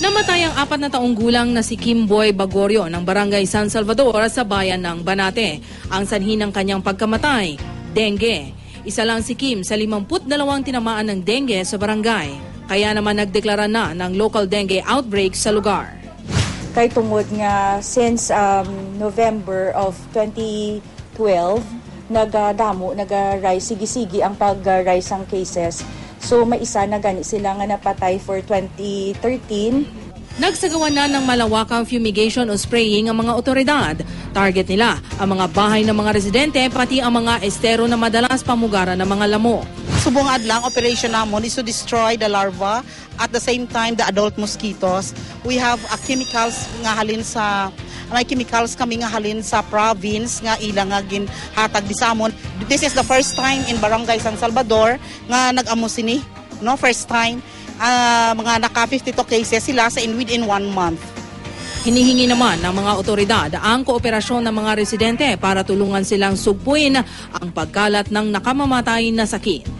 Namatay ang apat na taong gulang na si Kim Boy Bagorio ng Barangay San Salvador sa bayan ng Banate. Ang sanhi ng kanyang pagkamatay, dengue. Isa lang si Kim sa 52 tinamaan ng dengue sa barangay. Kaya naman nagdeklara na ng local dengue outbreak sa lugar. kay tungod nga since um, November of 2012 nagadamo naga-rise sige-sige ang pag-rise ang cases so may isa na gani sila nga napatay for 2013 Nagsagawa na ng malawakang fumigation o spraying ang mga otoridad. Target nila ang mga bahay ng mga residente pati ang mga estero na madalas pamugaran ng mga lamo. Subong adlang operation namon is to destroy the larva at the same time the adult mosquitoes. We have a chemicals nga halin sa may chemicals kami nga halin sa province nga ilang nga gin hatag di samon. This is the first time in Barangay San Salvador nga nag-amo no first time Ah, mga naka 52 cases sila sa in within one month. Hinihingi naman ng mga otoridad ang kooperasyon ng mga residente para tulungan silang sugpuin ang pagkalat ng nakamamatay na sakit.